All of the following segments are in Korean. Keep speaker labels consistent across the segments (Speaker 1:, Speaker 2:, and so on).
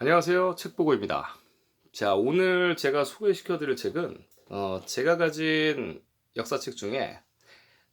Speaker 1: 안녕하세요. 책보고입니다. 자, 오늘 제가 소개시켜 드릴 책은 어, 제가 가진 역사책 중에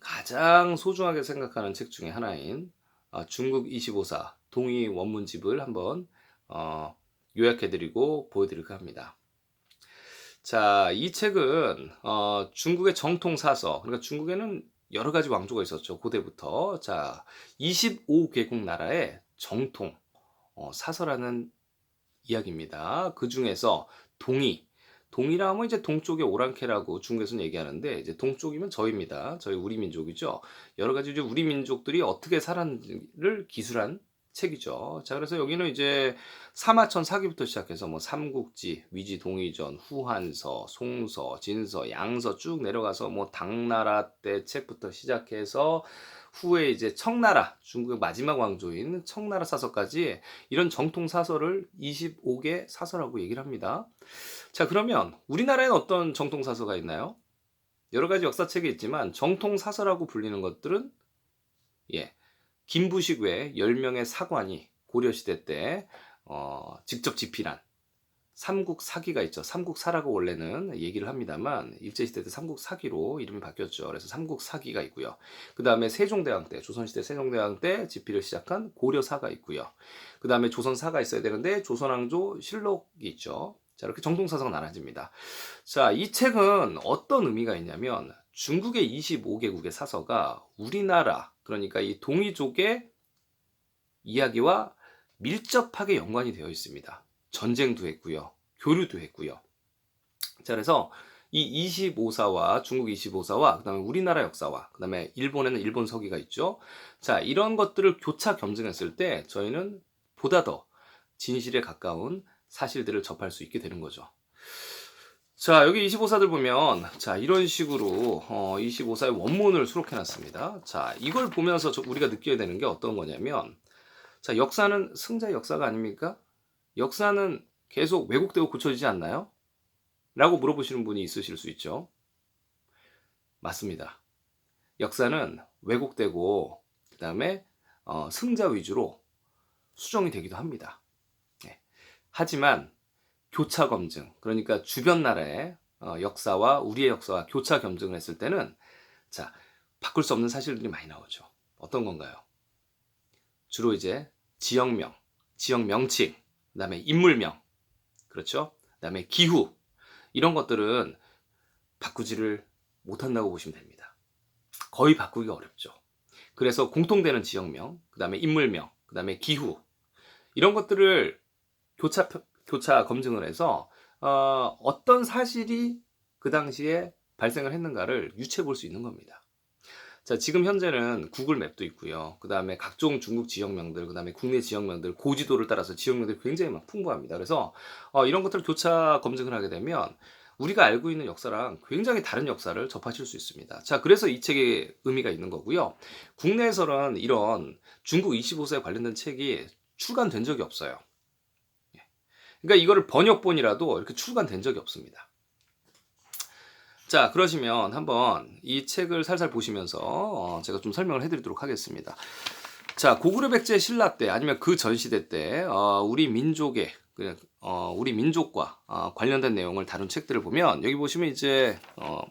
Speaker 1: 가장 소중하게 생각하는 책 중에 하나인 어, 중국 25사 동의 원문집을 한번 어, 요약해 드리고 보여 드릴까 합니다. 자, 이 책은 어, 중국의 정통 사서, 그러니까 중국에는 여러 가지 왕조가 있었죠. 고대부터. 자, 25개국 나라의 정통 어, 사서라는 이야기입니다. 그 중에서 동이 동이라면 이제 동쪽의 오랑캐라고 중국에서는 얘기하는데 이제 동쪽이면 저입니다. 저희 우리 민족이죠. 여러 가지 이제 우리 민족들이 어떻게 살았는지를 기술한 책이죠. 자, 그래서 여기는 이제 사마천 사기부터 시작해서 뭐 삼국지, 위지 동의전, 후한서, 송서, 진서, 양서 쭉 내려가서 뭐 당나라 때 책부터 시작해서 후에 이제 청나라, 중국의 마지막 왕조인 청나라 사서까지 이런 정통 사서를 25개 사서라고 얘기를 합니다. 자, 그러면 우리나라에는 어떤 정통 사서가 있나요? 여러 가지 역사책이 있지만 정통 사서라고 불리는 것들은 예. 김부식 외 10명의 사관이 고려시대 때 어, 직접 집필한 삼국 사기가 있죠. 삼국 사라고 원래는 얘기를 합니다만 일제시대 때 삼국 사기로 이름이 바뀌었죠. 그래서 삼국 사기가 있고요. 그 다음에 세종대왕 때 조선시대 세종대왕 때 집필을 시작한 고려사가 있고요. 그 다음에 조선사가 있어야 되는데 조선왕조 실록이 있죠. 자 이렇게 정통사서가 나눠집니다. 자이 책은 어떤 의미가 있냐면 중국의 25개국의 사서가 우리나라 그러니까 이 동이족의 이야기와 밀접하게 연관이 되어 있습니다. 전쟁도 했고요. 교류도 했고요. 자, 그래서 이 25사와 중국 25사와 그다음에 우리나라 역사와 그다음에 일본에는 일본 서기가 있죠. 자, 이런 것들을 교차 겸증했을 때 저희는 보다 더 진실에 가까운 사실들을 접할 수 있게 되는 거죠. 자, 여기 25사들 보면, 자, 이런 식으로, 어, 25사의 원문을 수록해 놨습니다. 자, 이걸 보면서 우리가 느껴야 되는 게 어떤 거냐면, 자, 역사는 승자의 역사가 아닙니까? 역사는 계속 왜곡되고 고쳐지지 않나요? 라고 물어보시는 분이 있으실 수 있죠. 맞습니다. 역사는 왜곡되고, 그 다음에, 어, 승자 위주로 수정이 되기도 합니다. 네. 하지만, 교차 검증, 그러니까 주변 나라의 어, 역사와 우리의 역사와 교차 검증을 했을 때는 자, 바꿀 수 없는 사실들이 많이 나오죠. 어떤 건가요? 주로 이제 지역명, 지역 명칭, 그다음에 인물명, 그렇죠? 그다음에 기후 이런 것들은 바꾸지를 못한다고 보시면 됩니다. 거의 바꾸기가 어렵죠. 그래서 공통되는 지역명, 그다음에 인물명, 그다음에 기후 이런 것들을 교차 교차 검증을 해서 어, 어떤 사실이 그 당시에 발생을 했는가를 유추해 볼 수 있는 겁니다. 자, 지금 현재는 구글 맵도 있고요. 그 다음에 각종 중국 지역명들, 그 다음에 국내 지역명들, 고지도를 따라서 지역명들이 굉장히 막 풍부합니다. 그래서 어, 이런 것들을 교차 검증을 하게 되면 우리가 알고 있는 역사랑 굉장히 다른 역사를 접하실 수 있습니다. 자, 그래서 이 책에 의미가 있는 거고요. 국내에서는 이런 중국 25세에 관련된 책이 출간된 적이 없어요. 그러니까 이거를 번역본이라도 이렇게 출간된 적이 없습니다. 자, 그러시면 한번 이 책을 살살 보시면서 어, 제가 좀 설명을 해드리도록 하겠습니다. 자, 고구려 백제 신라 때 아니면 그 전 시대 때 어, 우리 민족의 어, 우리 민족과 어, 관련된 내용을 다룬 책들을 보면 여기 보시면 이제 어,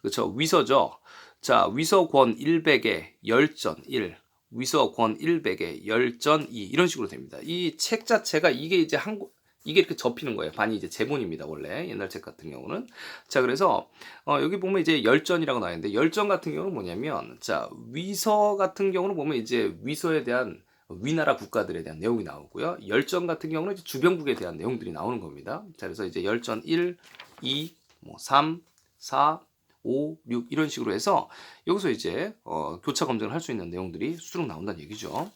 Speaker 1: 그렇죠 위서죠. 자, 위서권 100의 열전 1, 위서 권 100에 열전 2 이런 식으로 됩니다. 이 책 자체가 이게 이제 한국 이게 이렇게 접히는 거예요. 반이 이제 제본입니다. 원래 옛날 책 같은 경우는 자 그래서 어, 여기 보면 이제 열전이라고 나와 있는데 열전 같은 경우는 뭐냐면 자 위서 같은 경우는 보면 이제 위서에 대한 위나라 국가들에 대한 내용이 나오고요. 열전 같은 경우는 이제 주변국에 대한 내용들이 나오는 겁니다. 자 그래서 이제 열전 1, 2, 뭐 3, 4, 5, 6 이런 식으로 해서 여기서 이제 어, 교차 검증을 할 수 있는 내용들이 수록 나온다는 얘기죠.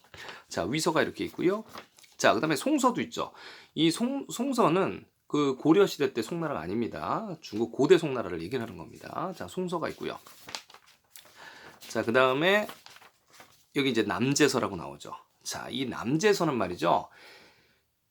Speaker 1: 자 위서가 이렇게 있고요. 자 그 다음에 송서도 있죠. 이 송, 송서는 그 고려 시대 때 송나라가 아닙니다. 중국 고대 송나라를 얘기를 하는 겁니다. 자 송서가 있고요. 자 그 다음에 여기 이제 남제서라고 나오죠. 자 이 남제서는 말이죠.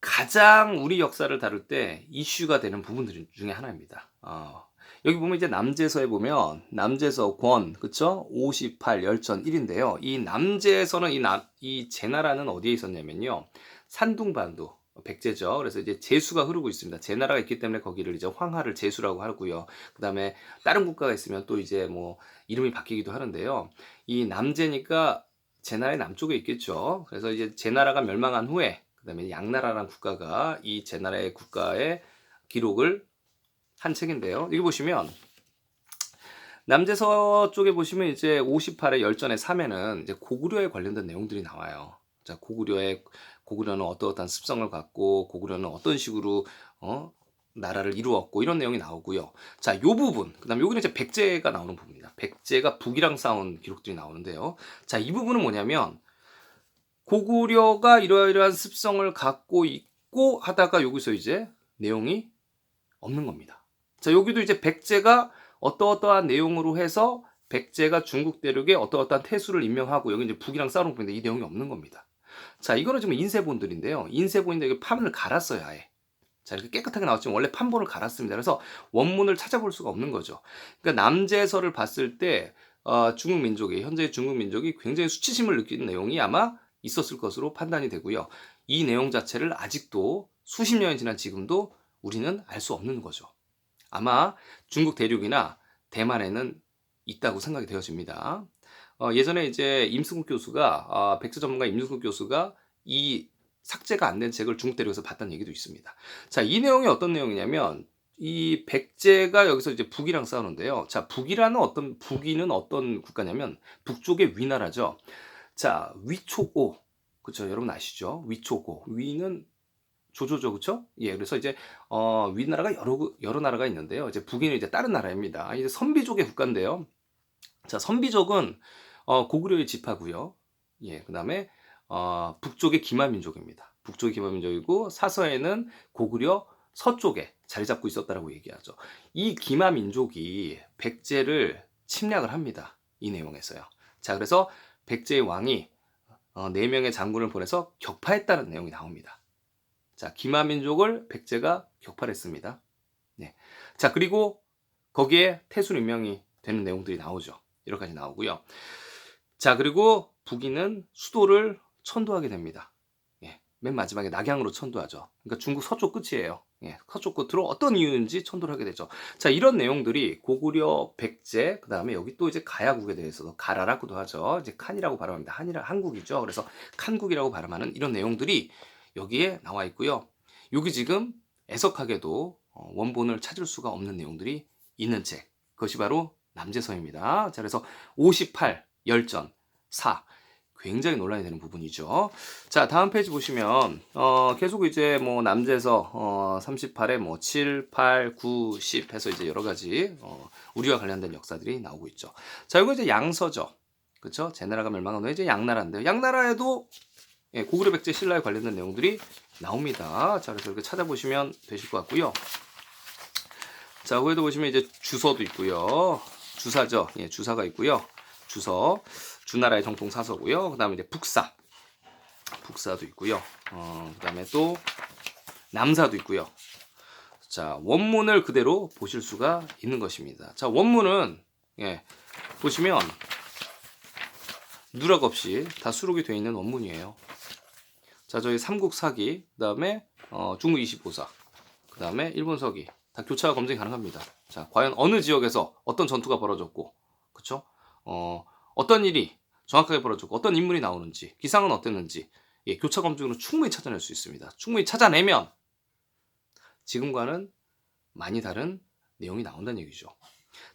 Speaker 1: 가장 우리 역사를 다룰 때 이슈가 되는 부분들 중에 하나입니다. 어, 여기 보면 이제 남제서에 보면 남제서 권 그쵸 58 열전 1인데요. 이 남제서는 이 남 이 제나라는 어디에 있었냐면요. 산둥반도 백제죠. 그래서 이제 제수가 흐르고 있습니다. 제나라가 있기 때문에 거기를 이제 황하를 제수라고 하고요. 그 다음에 다른 국가가 있으면 또 이제 뭐 이름이 바뀌기도 하는데요. 이 남제니까 제나라의 남쪽에 있겠죠. 그래서 이제 제나라가 멸망한 후에 그 다음에 양나라라는 국가가 이 제나라의 국가의 기록을 한 책인데요. 여기 보시면 남제서 쪽에 보시면 이제 58의 열전의 3에는 이제 고구려에 관련된 내용들이 나와요. 자, 고구려의 고구려는 어떠어떠한 습성을 갖고 고구려는 어떤 식으로 어 나라를 이루었고 이런 내용이 나오고요. 자, 요 부분. 그다음에 여기는 이제 백제가 나오는 부분입니다. 백제가 북이랑 싸운 기록들이 나오는데요. 자, 이 부분은 뭐냐면 고구려가 이러이러한 습성을 갖고 있고 하다가 여기서 이제 내용이 없는 겁니다. 자, 여기도 이제 백제가 어떠어떠한 내용으로 해서 백제가 중국 대륙에 어떠어떠한 태수를 임명하고 여기 이제 북이랑 싸우는 부분인데 이 내용이 없는 겁니다. 자, 이거는 지금 인쇄본들인데요. 인쇄본인데 판을 갈았어요, 아예. 자, 이렇게 깨끗하게 나왔지만 원래 판본을 갈았습니다. 그래서 원문을 찾아볼 수가 없는 거죠. 그러니까 남제서를 봤을 때 어, 중국 민족이 현재 중국 민족이 굉장히 수치심을 느끼는 내용이 아마 있었을 것으로 판단이 되고요. 이 내용 자체를 아직도 수십 년이 지난 지금도 우리는 알 수 없는 거죠. 아마 중국 대륙이나 대만에는 있다고 생각이 되어집니다. 어, 예전에 이제 임승국 교수가 어, 백제 전문가 임승국 교수가 이 삭제가 안 된 책을 중국 대륙에서 봤다는 얘기도 있습니다. 자, 이 내용이 어떤 내용이냐면 이 백제가 여기서 이제 북이랑 싸우는데요. 자, 북이라는 어떤 북이는 어떤 국가냐면 북쪽의 위나라죠. 자, 위초고 그렇죠. 여러분 아시죠? 위초고 위는 조조죠, 그렇죠? 예, 그래서 이제 어, 위나라가 여러 여러 나라가 있는데요. 이제 북인은 이제 다른 나라입니다. 이제 선비족의 국가인데요. 자, 선비족은 어, 고구려의 지파고요. 예, 그다음에 어, 북쪽의 기마민족입니다. 북쪽의 기마민족이고 사서에는 고구려 서쪽에 자리 잡고 있었다라고 얘기하죠. 이 기마민족이 백제를 침략을 합니다. 이 내용에서요. 자, 그래서 백제의 왕이 어, 4명의 장군을 보내서 격파했다는 내용이 나옵니다. 자, 기마민족을 백제가 격파했습니다. 네. 자, 그리고 거기에 태순 임명이 되는 내용들이 나오죠. 이렇게까지 나오고요. 자, 그리고 북인은 수도를 천도하게 됩니다. 예, 맨 마지막에 낙양으로 천도하죠. 그러니까 중국 서쪽 끝이에요. 예, 서쪽 끝으로 어떤 이유인지 천도를 하게 되죠. 자, 이런 내용들이 고구려, 백제, 그 다음에 여기 또 이제 가야국에 대해서도 가라라고도 하죠. 이제 칸이라고 발음합니다. 한이라 한국이죠. 그래서 칸국이라고 발음하는 이런 내용들이 여기에 나와 있고요. 여기 지금 애석하게도 어, 원본을 찾을 수가 없는 내용들이 있는 책. 그것이 바로 남제서입니다. 자, 그래서 58, 열전, 4. 굉장히 논란이 되는 부분이죠. 자, 다음 페이지 보시면, 어, 계속 이제 뭐 남제서, 어, 38에 뭐 7, 8, 9, 10 해서 이제 여러 가지, 어, 우리와 관련된 역사들이 나오고 있죠. 자, 이거 이제 양서죠. 그쵸? 제나라가 멸망한 후에 이제 양나라인데요. 양나라에도 예, 고구려 백제 신라에 관련된 내용들이 나옵니다. 자, 그래서 이렇게 찾아보시면 되실 것 같고요. 자, 후에도 보시면 이제 주서도 있고요. 주사죠. 예, 주사가 있고요. 주서, 주나라의 정통 사서고요. 그 다음에 이제 북사, 북사도 있고요. 어, 그 다음에 또 남사도 있고요. 자, 원문을 그대로 보실 수가 있는 것입니다. 자, 원문은 예, 보시면 누락 없이 다 수록이 되어 있는 원문이에요. 자, 저희 삼국 사기, 그 다음에 어, 중국 25사, 그 다음에 일본 서기 다 교차가 검증이 가능합니다. 자, 과연 어느 지역에서 어떤 전투가 벌어졌고, 그쵸? 어, 어떤 일이 정확하게 벌어졌고, 어떤 인물이 나오는지, 기상은 어땠는지, 예, 교차 검증으로 충분히 찾아낼 수 있습니다. 충분히 찾아내면 지금과는 많이 다른 내용이 나온다는 얘기죠.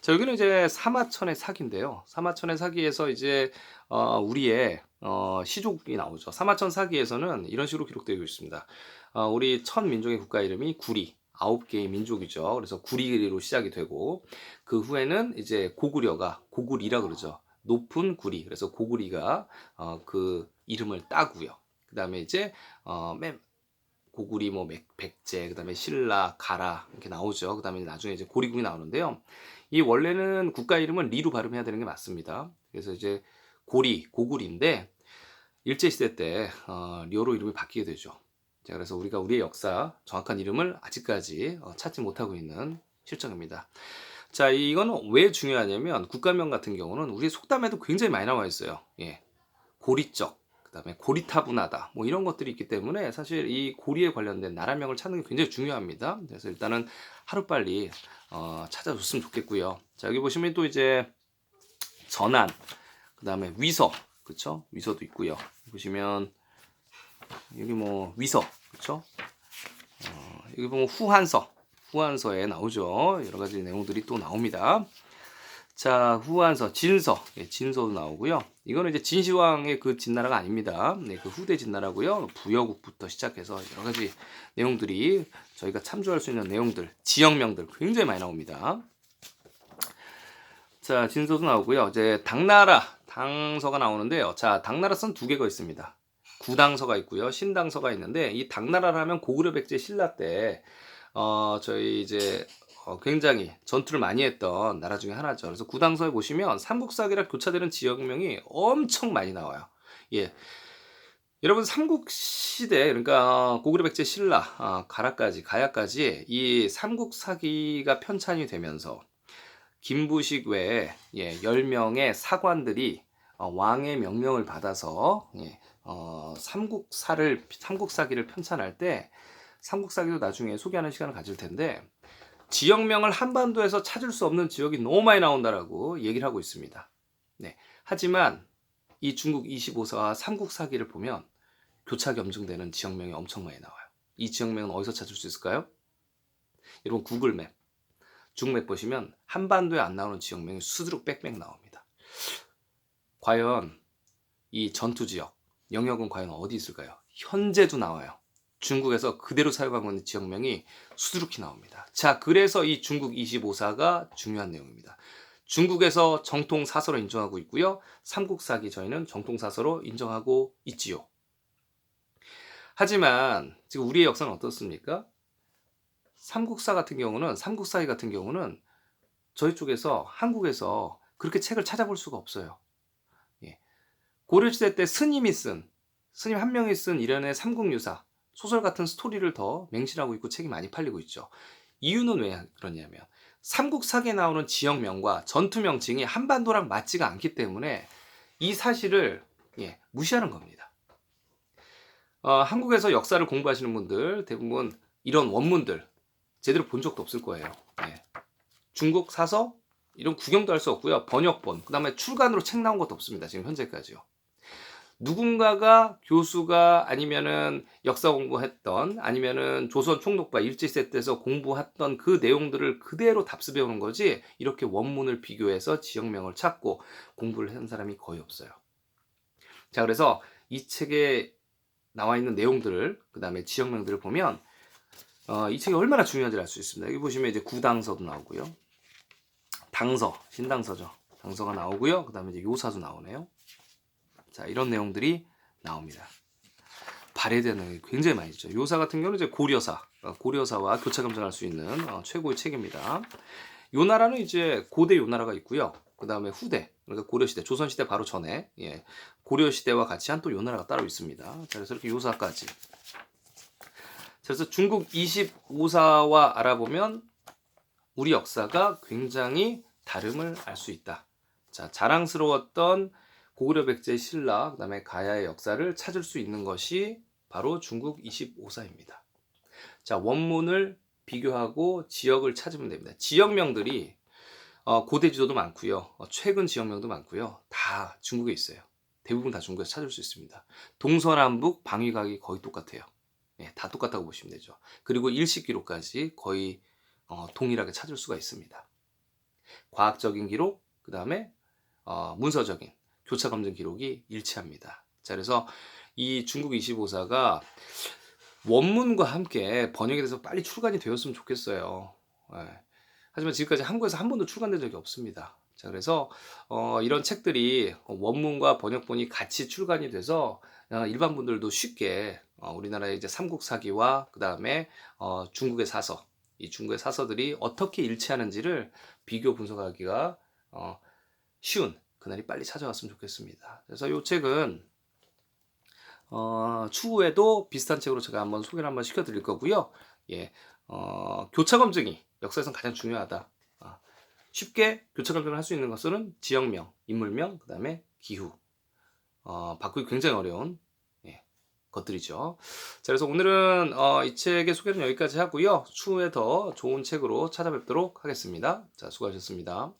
Speaker 1: 자, 여기는 이제 사마천의 사기인데요. 사마천의 사기에서 이제 어, 우리의 어, 시족이 나오죠. 사마천 사기에서는 이런 식으로 기록되어 있습니다. 어, 우리 천 민족의 국가 이름이 구리. 아홉 개의 민족이죠. 그래서 구리로 시작이 되고 그 후에는 이제 고구려가 고구리라 그러죠. 높은 구리. 그래서 고구리가 어, 그 이름을 따고요. 그 다음에 이제 어, 맨 고구리 뭐 백, 백제 그다음에 신라 가라 이렇게 나오죠. 그다음에 나중에 이제 고리국이 나오는데요. 이 원래는 국가 이름은 리로 발음해야 되는 게 맞습니다. 그래서 이제 고리 고구리인데 일제 시대 때 어, 리오로 이름이 바뀌게 되죠. 자, 그래서 우리가 우리의 역사 정확한 이름을 아직까지 어, 찾지 못하고 있는 실정입니다. 자, 이거는 왜 중요하냐면 국가명 같은 경우는 우리 속담에도 굉장히 많이 나와 있어요. 예. 고리적, 그다음에 고리타분하다 뭐 이런 것들이 있기 때문에 사실 이 고리에 관련된 나라명을 찾는 게 굉장히 중요합니다. 그래서 일단은 하루 빨리 어, 찾아줬으면 좋겠고요. 자 여기 보시면 또 이제 전안 그다음에 위서 그쵸 위서도 있고요. 보시면 여기 뭐 위서 그쵸 어, 여기 보면 후한서 후한서에 나오죠. 여러 가지 내용들이 또 나옵니다. 자, 후한서, 진서, 예, 진서도 나오고요. 이거는 이제 진시황의 그 진나라가 아닙니다. 네, 그 후대 진나라고요. 부여국부터 시작해서 여러 가지 내용들이 저희가 참조할 수 있는 내용들, 지역명들 굉장히 많이 나옵니다. 자, 진서도 나오고요. 이제 당나라, 당서가 나오는데요. 자, 당나라 선 두 개가 있습니다. 구당서가 있고요. 신당서가 있는데 이 당나라를 하면 고구려 백제 신라 때 어, 저희 이제 어, 굉장히 전투를 많이 했던 나라 중에 하나죠. 그래서 구당서에 보시면 삼국사기랑 교차되는 지역명이 엄청 많이 나와요. 예. 여러분 삼국 시대 그러니까 고구려 백제 신라 아, 가라까지 가야까지 이 삼국 사기가 편찬이 되면서 김부식 외에 예, 10명의 사관들이 어, 왕의 명령을 받아서 예, 어, 삼국사를 삼국사기를 편찬할 때 삼국사기도 나중에 소개하는 시간을 가질 텐데 지역명을 한반도에서 찾을 수 없는 지역이 너무 많이 나온다라고 얘기를 하고 있습니다. 네. 하지만 이 중국 25사와 삼국사기를 보면 교차 겸증되는 지역명이 엄청 많이 나와요. 이 지역명은 어디서 찾을 수 있을까요? 여러분 구글맵, 중맵 보시면 한반도에 안 나오는 지역명이 수두룩 빽빽 나옵니다. 과연 이 전투 지역, 영역은 과연 어디 있을까요? 현재도 나와요. 중국에서 그대로 사용하고 있는 지역명이 수두룩히 나옵니다. 자, 그래서 이 중국 25사가 중요한 내용입니다. 중국에서 정통 사서로 인정하고 있고요. 삼국사기 저희는 정통 사서로 인정하고 있지요. 하지만 지금 우리의 역사는 어떻습니까? 삼국사 같은 경우는 삼국사기 같은 경우는 저희 쪽에서 한국에서 그렇게 책을 찾아볼 수가 없어요. 예. 고려 시대 때 스님이 쓴 스님 한 명이 쓴 이련의 삼국유사 소설 같은 스토리를 더 맹신하고 있고 책이 많이 팔리고 있죠. 이유는 왜 그러냐면 삼국사기에 나오는 지역명과 전투 명칭이 한반도랑 맞지가 않기 때문에 이 사실을 예, 무시하는 겁니다. 어, 한국에서 역사를 공부하시는 분들 대부분 이런 원문들 제대로 본 적도 없을 거예요. 예. 중국 사서 이런 구경도 할 수 없고요. 번역본, 그 다음에 출간으로 책 나온 것도 없습니다. 지금 현재까지요. 누군가가 교수가 아니면은 역사 공부했던 아니면은 조선 총독과 일제시대 때서 공부했던 그 내용들을 그대로 답습해 오는 거지 이렇게 원문을 비교해서 지역명을 찾고 공부를 한 사람이 거의 없어요. 자 그래서 이 책에 나와 있는 내용들을 그 다음에 지역명들을 보면 어, 이 책이 얼마나 중요한지 알수 있습니다. 여기 보시면 이제 구당서도 나오고요. 당서, 신당서죠. 당서가 나오고요. 그 다음에 이제 요사도 나오네요. 자, 이런 내용들이 나옵니다. 발해되는 게 굉장히 많이 있죠. 요사 같은 경우는 이제 고려사, 어, 고려사와 교차 검증할 수 있는 어, 최고의 책입니다. 요 나라는 이제 고대 요 나라가 있고요. 그 다음에 후대, 그러니까 고려시대, 조선시대 바로 전에 예, 고려시대와 같이 한 또 요 나라가 따로 있습니다. 자, 그래서 이렇게 요사까지. 그래서 중국 25사와 알아보면 우리 역사가 굉장히 다름을 알 수 있다. 자, 자랑스러웠던 고구려 백제 신라 그다음에 가야의 역사를 찾을 수 있는 것이 바로 중국 25사입니다. 자 원문을 비교하고 지역을 찾으면 됩니다. 지역명들이 어, 고대 지도도 많고요, 어, 최근 지역명도 많고요, 다 중국에 있어요. 대부분 다 중국에서 찾을 수 있습니다. 동서남북 방위각이 거의 똑같아요. 예, 다 똑같다고 보시면 되죠. 그리고 일식 기록까지 거의 어, 동일하게 찾을 수가 있습니다. 과학적인 기록, 그 다음에 어, 문서적인 교차 검증 기록이 일치합니다. 자, 그래서 이 중국 25사가 원문과 함께 번역이 돼서 빨리 출간이 되었으면 좋겠어요. 네. 하지만 지금까지 한국에서 한 번도 출간된 적이 없습니다. 자, 그래서 어, 이런 책들이 원문과 번역본이 같이 출간이 돼서 어, 일반 분들도 쉽게 어, 우리나라의 이제 삼국사기와 그 다음에 어, 중국의 사서, 이 중국의 사서들이 어떻게 일치하는지를 비교 분석하기가 어, 쉬운 그날이 빨리 찾아왔으면 좋겠습니다. 그래서 이 책은 어, 추후에도 비슷한 책으로 제가 한번 소개를 한번 시켜드릴 거고요. 예, 어, 교차 검증이 역사에선 가장 중요하다. 어, 쉽게 교차 검증을 할 수 있는 것은 지역명, 인물명, 그 다음에 기후. 어, 바꾸기 굉장히 어려운 예, 것들이죠. 자, 그래서 오늘은 어, 이 책의 소개는 여기까지 하고요. 추후에 더 좋은 책으로 찾아뵙도록 하겠습니다. 자, 수고하셨습니다.